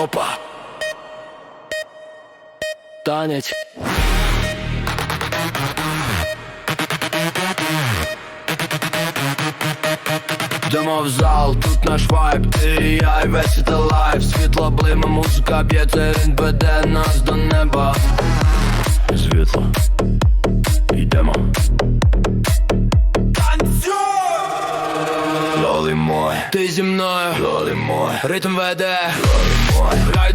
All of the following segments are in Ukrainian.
Опа. Танець. Йдемо в зал, тут наш вайб, ти і я і весь це лайф. Світло блиме, музика б'ється, він веде нас до неба. Світло. Йдемо. Лоли мой. Ти зі мною. Лоли мой. Ритм веде. Лоли мой. Грай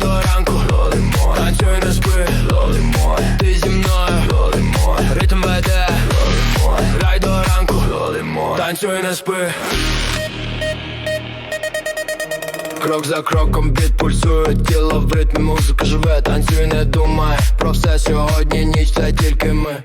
Танцюй не спи. Лоли мой. Ти зі мною. Лоли Ритм веде. Лоли мой. Танцюй не спи. Крок за кроком біт пульсує, тіло в ритмі, музика живе, танцюй, не думай про все сьогодні, ніч це тільки ми.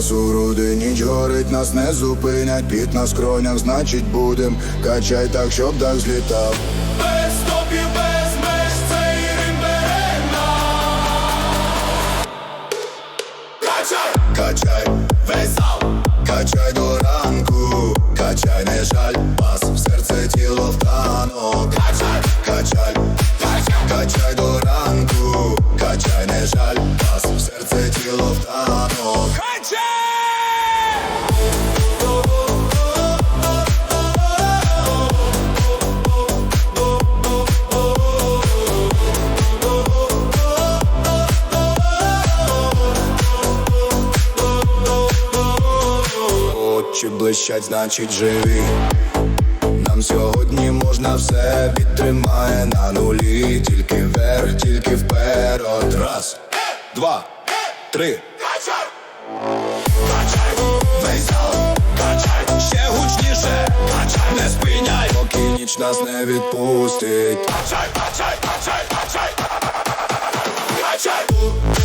В у груди, ніч горить, нас не зупинять, під на скронях, значить будем Качай так, щоб дах злітав Без стопів, без меж цей рим бере нас. Качай! Качай, Весь зал! качай до ранку, качай, не жаль, бас в серце тіло в танок Качай! Качай, Качай! Очі значить живі. Нам сьогодні можна все підтримає на нулі, тільки вверх, тільки вперед. Раз, два, три. Качай! Качай! Весь зал! Качай! Ще гучніше! Качай! Не спиняй! Поки ніч нас не відпустить. Качай! Качай! Качай! Качай! Качай!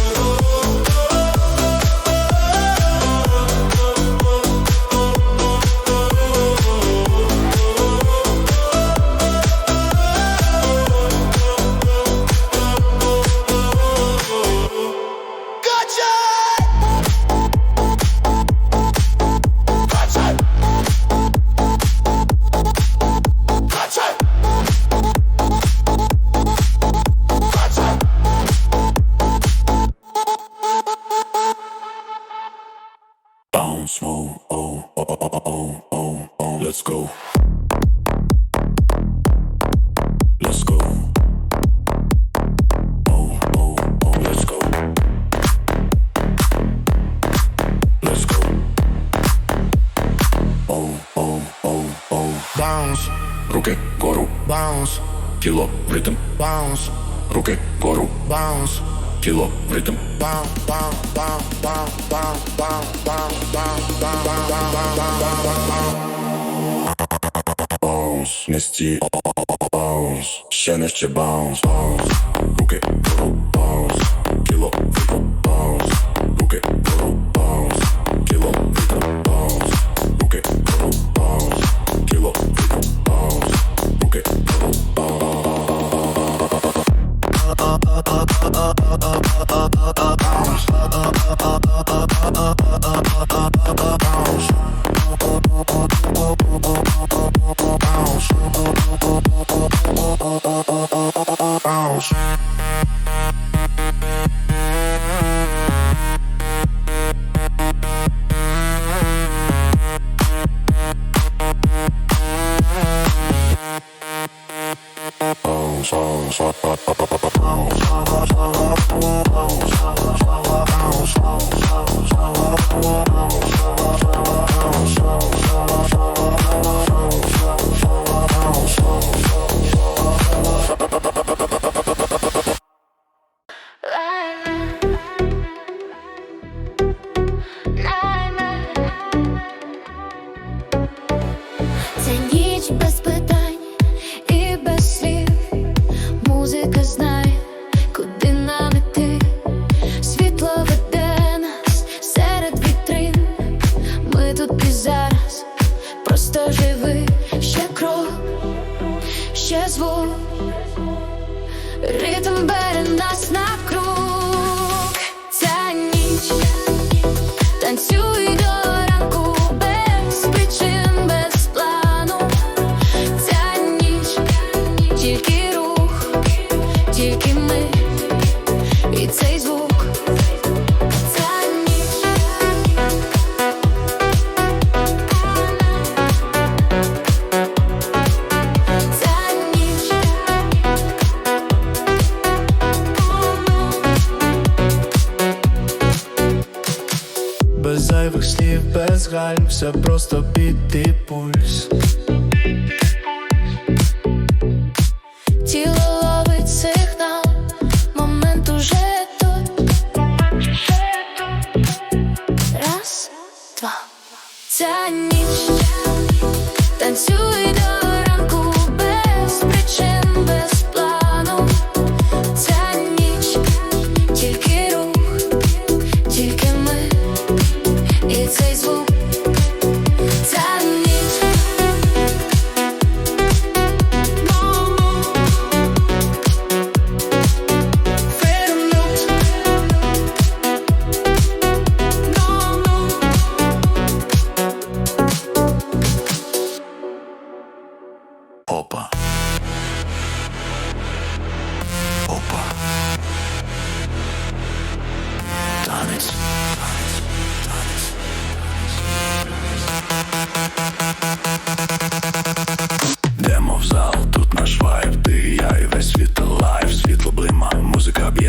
тіло, в ритм, Bounce. руки, гору, Bounce. тіло, в ритм. Bounce. Нести Bounce. ще не ще Bounce. Bounce. руки, гору, Bounce. тіло, в ритм. все просто піти пульс. Тіло ловить момент уже тут, раз, два, ця ніч танцюй до ранку.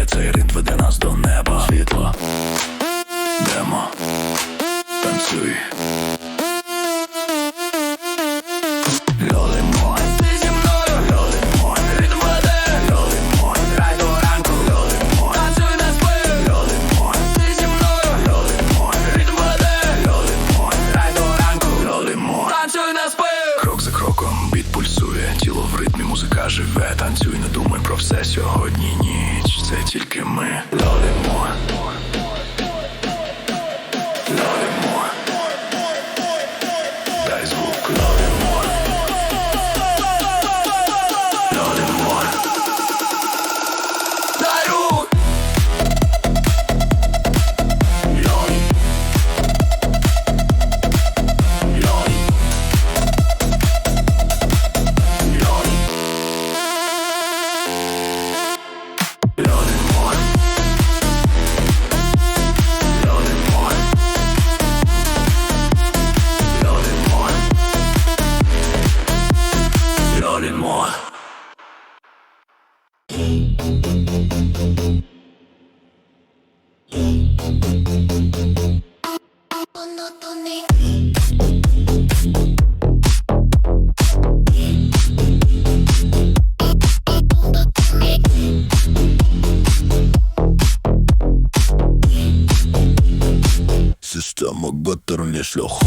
It's it. Система готовлена шлюхом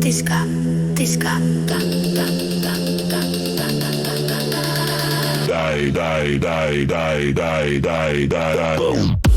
Disca, disca, da, da, da, da, da, da, da, da, da. Die, die, die, die, die, die, die, die. Boom.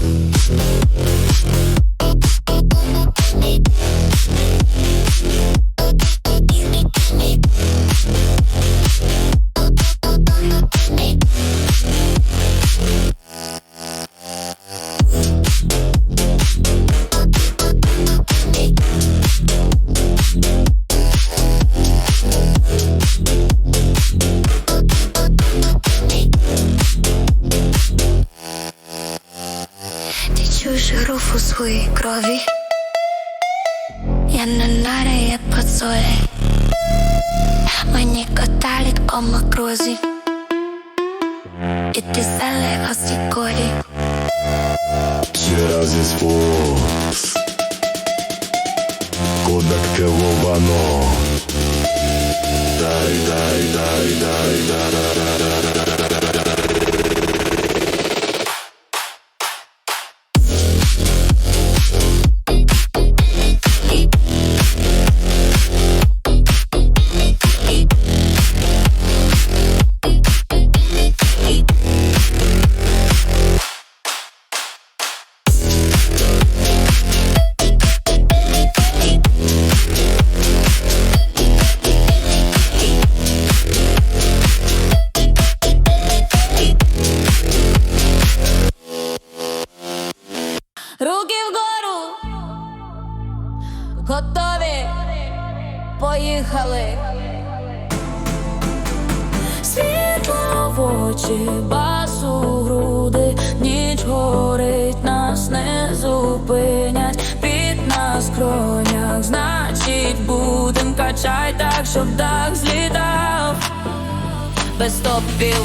Я не наряє працює, мені каталі кома крузі, і ти зеле осікорі. Через іспус, кодак кевовано. Дай, дай, дай, дай, дай, дай, дай, дай, дай.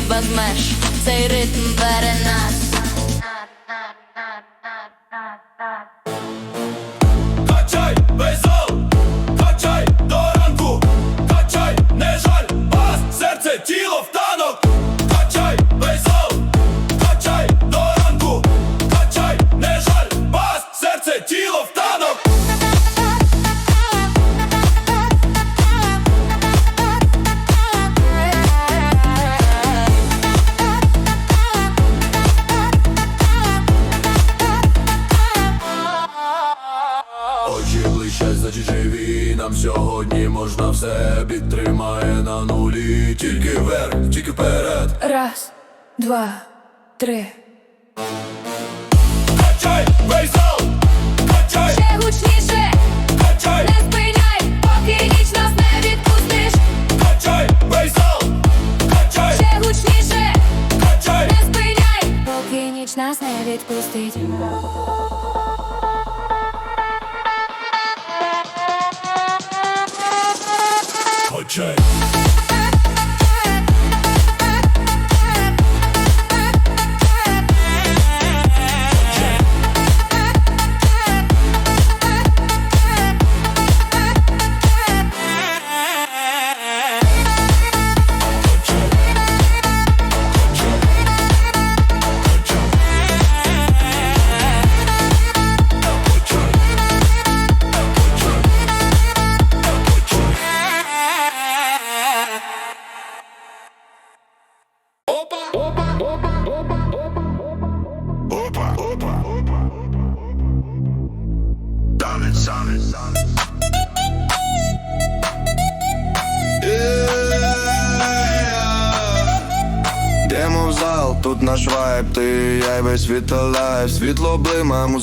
без меж цей ритм.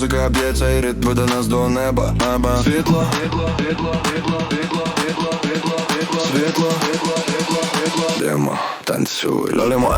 музика б'ється і ритм веде нас до неба. Неба Світло, світло, світло, світло, світло, світло, світло, світло, світло, світло, танцюй, лолимо.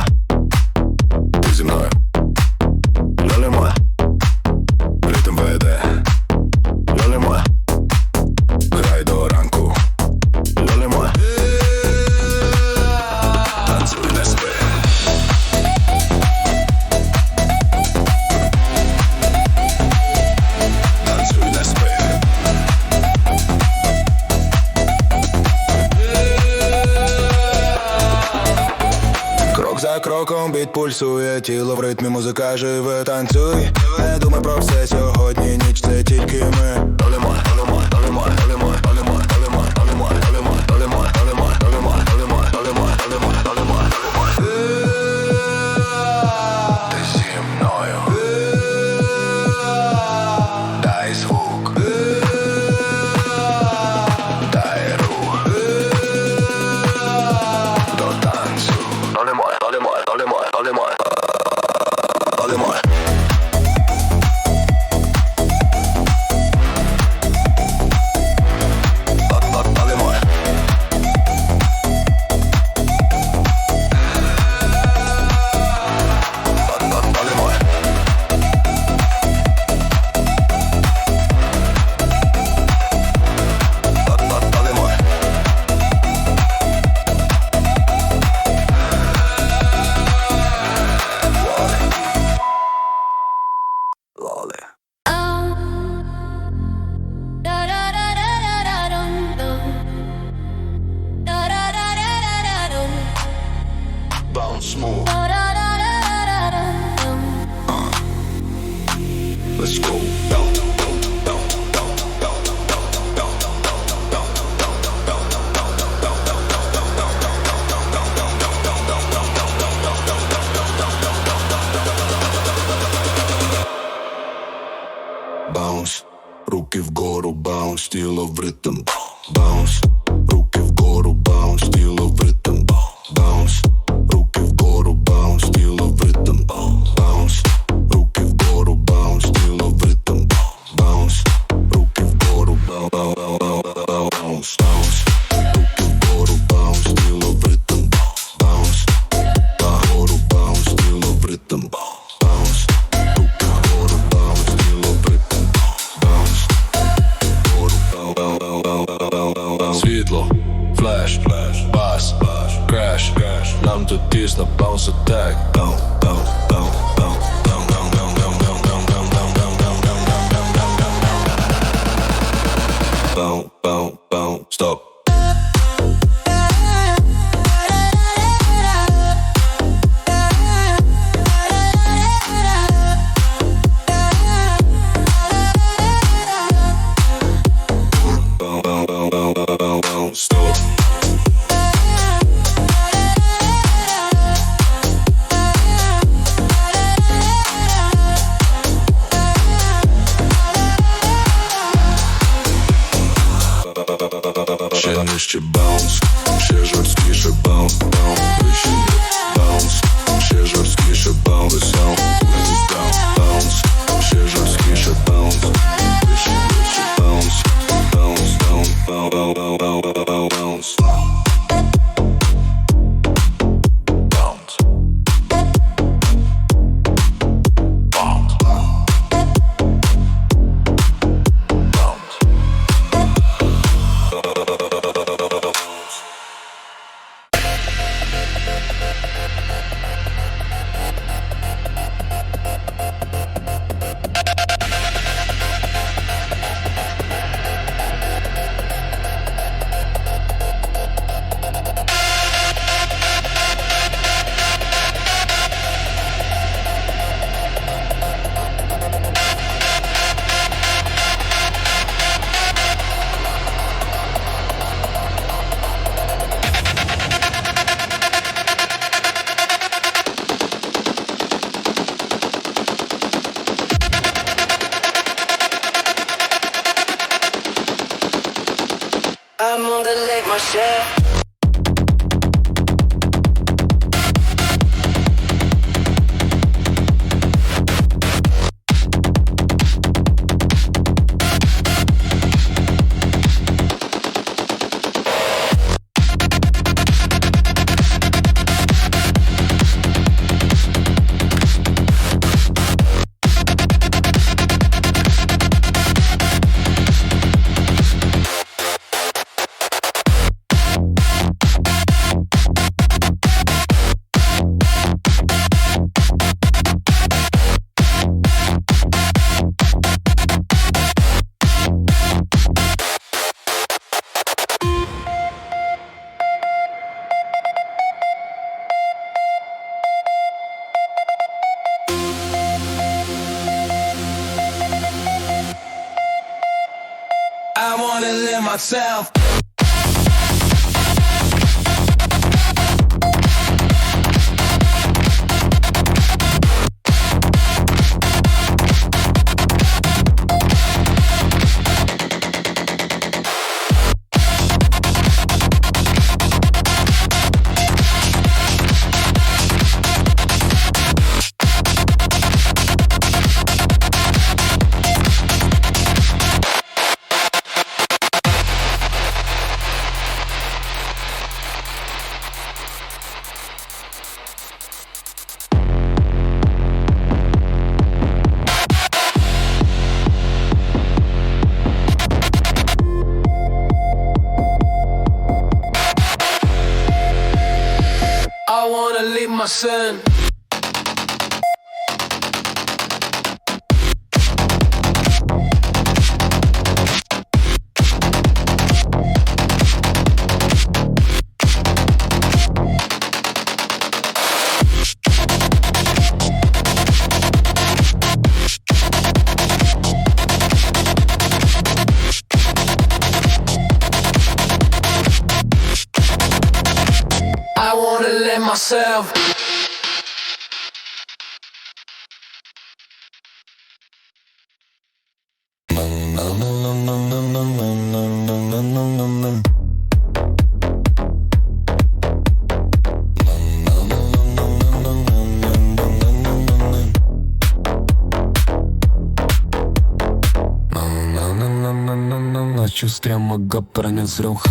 чувствия мъга пренезрях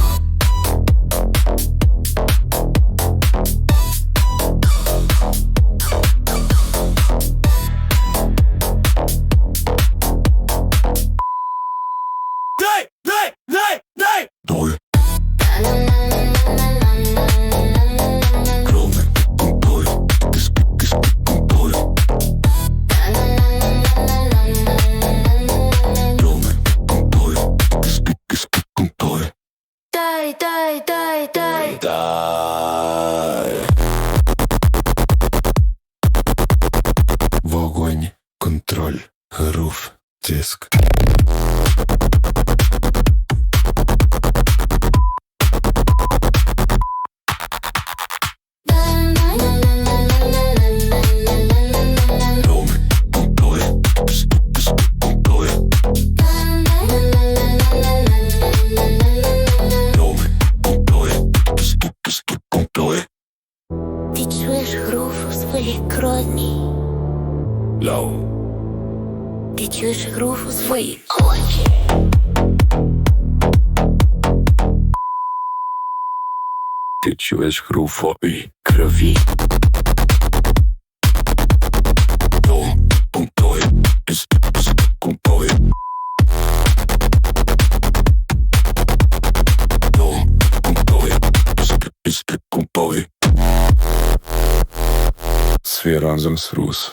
тиск. чуєш гру у свої очі. Ти чуєш гру фої крові. Свій разом з рус.